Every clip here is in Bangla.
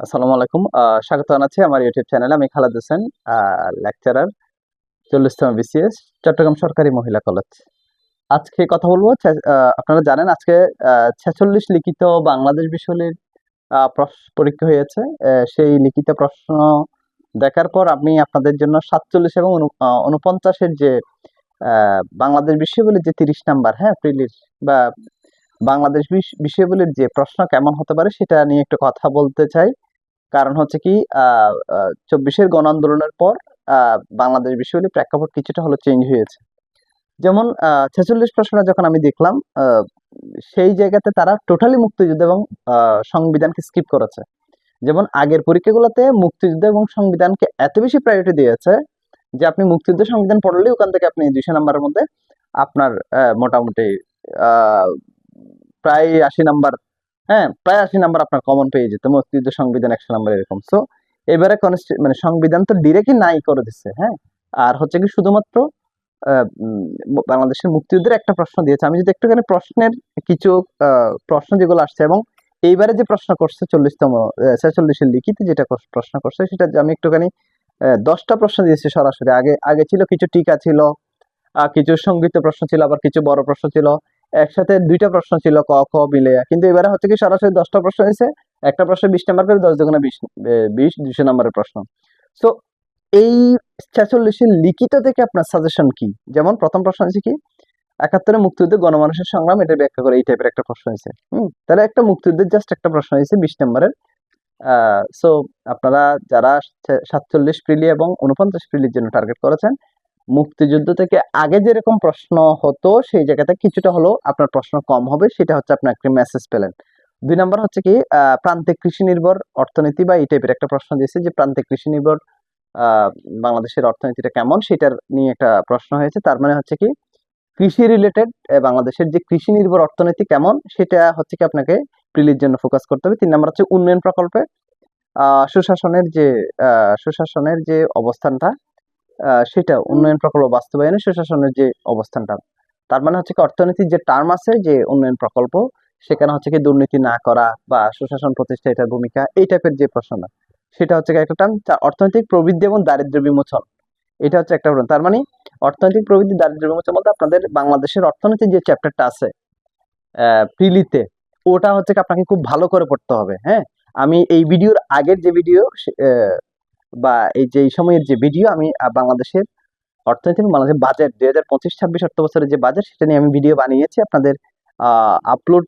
আসসালামু আলাইকুম। স্বাগত জানাচ্ছি আমার ইউটিউব ছেনেলে আমি খালাদ হোসেন লেকচারার চল্লিশতম বিসিএস চট্টগ্রাম সরকারি মহিলা কলেজ আজকে কথা বলব আপনারা জানেন আজকে ছেচল্লিশ লিখিত বাংলাদেশ বিষয়ের পরীক্ষা হয়েছে। সেই লিখিত প্রশ্ন দেখার পর আমি আপনাদের জন্য সাতচল্লিশ এবং উনু- উনপঞ্চাশের যে বাংলাদেশ বিষয়গুলির যে তিরিশ নাম্বার হ্যাঁ প্রিলির বা বাংলাদেশ বিষ- বিষয়গুলির যে প্রশ্ন কেমন হতে পারে সেটা নিয়ে একটু কথা বলতে চাই। কারণ হচ্ছে কি চব্বিশের গণ আন্দোলনের পর বাংলাদেশ বিষয়গুলি প্রেক্ষাপট কিছুটা হলো চেঞ্জ হয়েছে। যেমন ছেচল্লিশ প্রশ্নটা যখন আমি দেখলাম সেই জায়গাতে তারা টোটালি মুক্তিযুদ্ধ এবং সংবিধানকে স্কিপ করেছে। যেমন, আগের পরীক্ষাগুলোতে মুক্তিযুদ্ধ এবং সংবিধানকে এত বেশি প্রায়োরিটি দিয়েছে যে আপনি মুক্তিযুদ্ধ সংবিধান পড়লেই ওখান থেকে আপনি দুইশো নাম্বারের মধ্যে আপনার মোটামুটি প্রায় আশি নাম্বার হ্যাঁ প্রায় আশি নাম্বার আপনার কমন পেয়ে যেত। মুক্তিযুদ্ধ সংবিধান একশো নাম্বার এরকম। সো এবারে মানে সংবিধান তো ডিরেক্টলি নাই করে দিচ্ছে হ্যাঁ? আর হচ্ছে কি শুধুমাত্র বাংলাদেশের মুক্তিযুদ্ধের একটা প্রশ্ন দিয়েছে। আমি যদি একটুখানি প্রশ্নের কিছু প্রশ্ন যেগুলো আসছে এবং এইবারে যে প্রশ্ন করছে চল্লিশতম ছেচল্লিশের লিখিত যেটা প্রশ্ন করছে, সেটা আমি একটুখানি দশটা প্রশ্ন দিয়েছি সরাসরি। আগে আগে ছিল কিছু টিকা ছিল কিছু সংগীত প্রশ্ন ছিল, আবার কিছু বড় প্রশ্ন ছিল। একসাথে দুইটা প্রশ্ন ছিল ক, খ মিলে কিন্তু এবারে হচ্ছে কি সরাসরি দশটা প্রশ্ন হয়েছে। একটা প্রশ্ন বিশ নাম্বার করে দশ দুগুণে বিশ বিশ, দুশো নাম্বারের প্রশ্ন। সো এই ছেচল্লিশের লিখিত থেকে আপনার সাজেশন কি? যেমন প্রথম প্রশ্ন হচ্ছে কি, একাত্তরে মুক্তিযুদ্ধ গণমানুষের সংগ্রাম এটা ব্যাখ্যা করে এই টাইপের একটা প্রশ্ন হয়েছে। হুম? তাহলে একটা মুক্তিযুদ্ধের জাস্ট একটা প্রশ্ন হয়েছে বিশ নম্বরের। সো আপনারা যারা সাতচল্লিশ প্রিলি এবং উনপঞ্চাশ প্রিলির জন্য টার্গেট করেছেন মুক্তিযুদ্ধ থেকে আগে যেরকম প্রশ্ন হতো, সেই জায়গাতে কিছুটা হলেও আপনার প্রশ্ন কম হবে, সেটা হচ্ছে আপনি একটা মেসেজ পেলেন। দুই নম্বর হচ্ছে কি প্রান্তিক কৃষি নির্ভর অর্থনীতি বা এই টাইপের একটা প্রশ্ন দিয়েছে যে প্রান্তিক কৃষি নির্ভর বাংলাদেশের অর্থনীতিটা কেমন, সেটার নিয়ে একটা প্রশ্ন হয়েছে। তার মানে হচ্ছে কি, কৃষি রিলেটেড বাংলাদেশের যে কৃষি নির্ভর অর্থনীতি কেমন, সেটা হচ্ছে কি আপনাকে প্রিলির জন্য ফোকাস করতে হবে। তিন নম্বর হচ্ছে উন্নয়ন প্রকল্পে সুশাসনের যে সুশাসনের যে অবস্থানটা সেটা উন্নয়ন প্রকল্প বাস্তবায়নে সুশাসনের যে অবস্থানটা। তার মানে হচ্ছে কি অর্থনীতির যে টার্ম আছে যে উন্নয়ন প্রকল্প, সেখানে হচ্ছে কি দুর্নীতি না করা বা সুশাসন প্রতিষ্ঠা এটার ভূমিকা, এই টাইপের যে প্রশ্ন সেটা হচ্ছে একটা টার্ম অর্থনৈতিক প্রবৃদ্ধি এবং দারিদ্র্য বিমোচন। এটা হচ্ছে একটা। তার মানে অর্থনৈতিক প্রবৃদ্ধি, দারিদ্র্য বিমোচন বলতে আপনাদের বাংলাদেশের অর্থনীতির যে চ্যাপ্টারটা আছে প্রিলিতে ওটা হচ্ছে আপনাকে খুব ভালো করে পড়তে হবে হ্যাঁ? আমি এই ভিডিওর আগের যে ভিডিও বা এই যে, এই সময়ের যে ভিডিও আমি বাংলাদেশের অর্থনীতি বাংলাদেশের বাজেট দুই হাজার পঁচিশ, ছাব্বিশ, অর্থ বছরের যে বাজেট সেটা নিয়ে আমি ভিডিও বানিয়েছি। আপনাদের আপলোড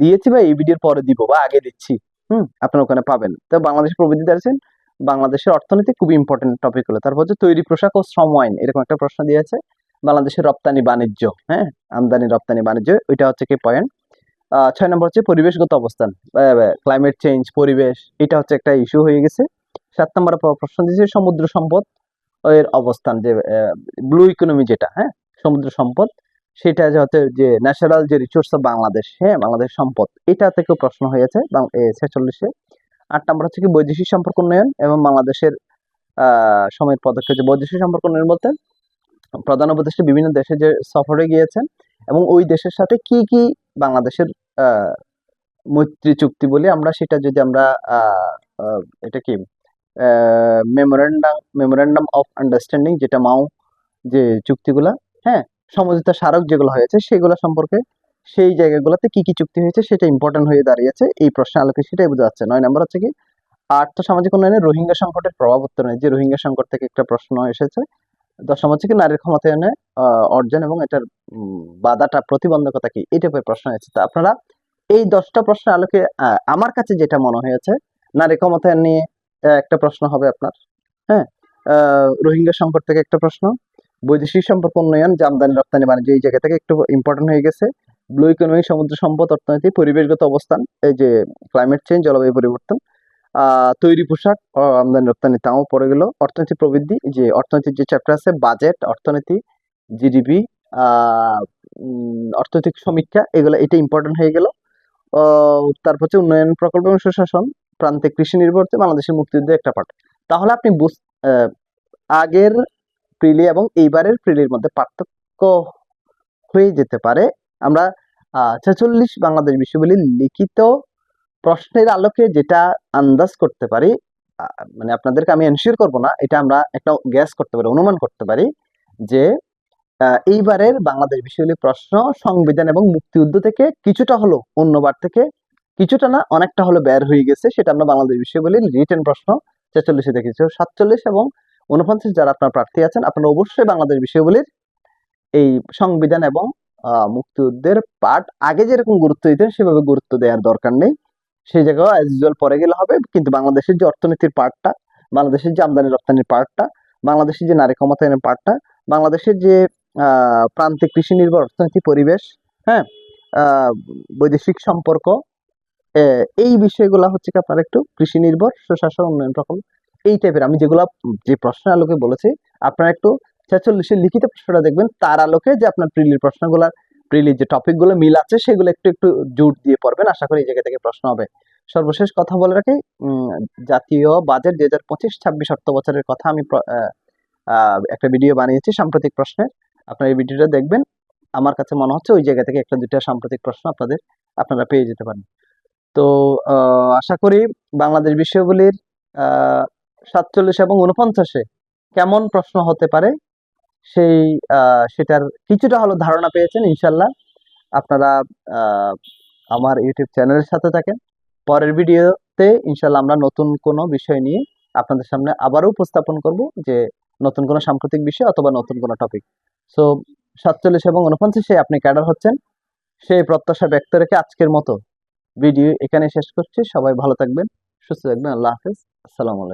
দিয়েছি বা এই ভিডিওর পরে দিব বা আগে দিচ্ছি। হুম, আপনারা ওখানে পাবেন। তো বাংলাদেশের প্রবৃদ্ধি দাঁড়িয়েছেন বাংলাদেশের অর্থনীতি খুব ইম্পর্টেন্ট টপিক হলো। তারপর হচ্ছে তৈরি পোশাক ও শ্রম আইন, এরকম একটা প্রশ্ন দিয়েছে। বাংলাদেশের রপ্তানি বাণিজ্য হ্যাঁ আমদানি, রপ্তানি, বাণিজ্য, ওইটা হচ্ছে কি পয়েন্ট ছয় নম্বর হচ্ছে পরিবেশগত অবস্থান। ক্লাইমেট চেঞ্জ পরিবেশ, এটা হচ্ছে একটা ইস্যু হয়ে গেছে। সাত নম্বর প্রশ্ন দিয়েছে, সমুদ্র সম্পদ এর অবস্থান যে ব্লু ইকোনমি যেটা হ্যাঁ? সমুদ্র সম্পদ, সেটা হচ্ছে যে ন্যাচারাল যে রিসোর্স অফ বাংলাদেশ হ্যাঁ? বাংলাদেশ সম্পদ, এটা থেকেও প্রশ্ন হয়েছে ছেচল্লিশে। আট নম্বর হচ্ছে কি, বৈদেশিক সম্পর্ক উন্নয়ন এবং বাংলাদেশের সময়ের পদক্ষেপ, যে বৈদেশিক সম্পর্ক উন্নয়ন বলতে প্রধান উপদেষ্টা বিভিন্ন দেশে যে সফরে গিয়েছেন এবং ওই দেশের সাথে কি কি বাংলাদেশের মৈত্রী চুক্তি বলি আমরা, সেটা যদি আমরা এটা কি মেমোরেন্ডাম মেমোরেন্ডাম অফ আন্ডারস্ট্যান্ডিং যেটা মাও, যে চুক্তিগুলা হ্যাঁ সমঝোতা স্মারক যেগুলো হয়েছে, সেগুলো সম্পর্কে সেই জায়গাগুলোতে কি কি চুক্তি হয়েছে, সেটা ইম্পর্টেন্ট হয়ে দাঁড়িয়েছে। এই প্রশ্ন আলোকে সেটাই বোঝা যাচ্ছে। নয় নম্বর হচ্ছে কি, আর্থ সামাজিক উন্নয়নে রোহিঙ্গা সংকটের প্রভাব উত্তরণে, যে রোহিঙ্গা সংকট থেকে একটা প্রশ্ন এসেছে, দশম হচ্ছে কি, নারীর ক্ষমতায়নে অর্জন এবং এটার বাধাটা, প্রতিবন্ধকতা কি টাইপের প্রশ্ন হয়েছে তা আপনারা এই দশটা প্রশ্নের আলোকে আমার কাছে যেটা মনে হয়েছে, নারী ক্ষমতায়ন নিয়ে একটা প্রশ্ন হবে আপনার। হ্যাঁ? রোহিঙ্গা সংকট থেকে একটা প্রশ্ন। বৈদেশিক সম্পর্ক উন্নয়ন যে আমদানি রপ্তানি, বাণিজ্য এই জায়গা থেকে একটু ইম্পর্টেন্ট হয়ে গেছে। ব্লু ইকোনমি সমুদ্র সম্পদ, অর্থনীতি, পরিবেশগত অবস্থান, এই যে ক্লাইমেট চেঞ্জ জলবায়ু পরিবর্তন তৈরি পোশাক আমদানি, রপ্তানি, তাও পড়ে গেল। অর্থনীতি প্রবৃদ্ধি যে অর্থনীতির যে চ্যাপ্টার আছে বাজেট অর্থনীতি জিডিপি অর্থনৈতিক সমীক্ষা, এগুলো, এটা ইম্পর্টেন্ট হয়ে গেল। তারপর হচ্ছে উন্নয়ন প্রকল্প এবং সুশাসন। প্রান্তিক কৃষি নির্ভরতে বাংলাদেশের মুক্তিযুদ্ধ একটা পার্ট তাহলে আপনি আগের প্রিলি এবং এইবারের প্রিলির মধ্যে পার্থক্য হয়ে যেতে পারে। আমরা ছেচল্লিশ বাংলাদেশ বিশ্ববিদ্যালয়ের লিখিত প্রশ্নের আলোকে যেটা আন্দাজ করতে পারি মানে আপনাদেরকে আমি এনশিওর করব না, এটা আমরা একটা গ্যাস করতে পারি, অনুমান করতে পারি যে এইবারের বাংলাদেশ বিষয়গুলি প্রশ্ন, সংবিধান এবং মুক্তিযুদ্ধ থেকে কিছুটা হলো অন্যবার থেকে কিছুটা না, অনেকটা হলো বের হয়ে গেছে, সেটা আমরা বাংলাদেশ বিষয়গুলি রিটেন প্রশ্ন, ছেচল্লিশে দেখেছি। সাতচল্লিশ এবং উনপঞ্চাশ যারা আপনার প্রার্থী আছেন, আপনারা অবশ্যই বাংলাদেশ বিষয়গুলির এই সংবিধান এবং মুক্তিযুদ্ধের পাঠ আগে যেরকম গুরুত্ব দিতেন, সেভাবে গুরুত্ব দেওয়ার দরকার নেই। সেই জায়গায় অ্যাজ ইউজুয়াল পরে গেলে হবে, কিন্তু বাংলাদেশের যে অর্থনীতির পার্টটা বাংলাদেশের যে আমদানি রপ্তানির পার্টটা বাংলাদেশের যে নারী ক্ষমতায়নের পার্টটা বাংলাদেশের যে প্রান্তিক কৃষি নির্ভর অর্থনীতি পরিবেশ হ্যাঁ বৈদেশিক সম্পর্ক এই বিষয়গুলো হচ্ছে কি আপনার একটু কৃষি নির্ভর সুশাসন উন্নয়ন প্রকল্প, এই টাইপের আমি যেগুলো, যে প্রশ্নের আলোকে বলেছি, আপনারা একটু ছেচল্লিশের লিখিত প্রশ্নটা দেখবেন, তার আলোকে যে আপনার প্রিলির প্রশ্নগুলো, প্রিলির যে টপিকগুলো মিল আছে, সেগুলো একটু একটু জোর দিয়ে পড়বেন। আশা করি এই জায়গা থেকে প্রশ্ন হবে। সর্বশেষ কথা বলে রাখি জাতীয় বাজেট দুই হাজার পঁচিশ, ছাব্বিশ অর্থ বছরের কথা আমি একটা ভিডিও বানিয়েছি সাম্প্রতিক প্রশ্নের। আপনার এই ভিডিওটা দেখবেন। আমার কাছে মনে হচ্ছে ওই জায়গা থেকে একটা দুইটা সাম্প্রতিক প্রশ্ন আপনাদের, আপনারা পেয়ে যেতে পারেন। তো আশা করি বাংলাদেশ বিষয়গুলির সাতচল্লিশ এবং উনপঞ্চাশে কেমন প্রশ্ন হতে পারে সেই সেটার কিছুটা হলো ধারণা পেয়েছেন, ইনশাল্লাহ। আপনারা আমার ইউটিউব চ্যানেলের সাথে থাকেন। পরের ভিডিওতে ইনশাল্লাহ আমরা নতুন কোনো বিষয় নিয়ে আপনাদের সামনে আবারও উপস্থাপন করব যে নতুন কোনো সাম্প্রতিক বিষয় অথবা নতুন কোনো টপিক। সো, সাতচল্লিশ এবং উনপঞ্চাশে আপনি ক্যাডার হচ্ছেন, সেই প্রত্যাশা ব্যক্ত রেখে আজকের মতো ভিডিও এখানে শেষ করছি। সবাই ভালো থাকবেন সুস্থ থাকবেন আল্লাহ হাফিজ। আসসালামু আলাইকুম।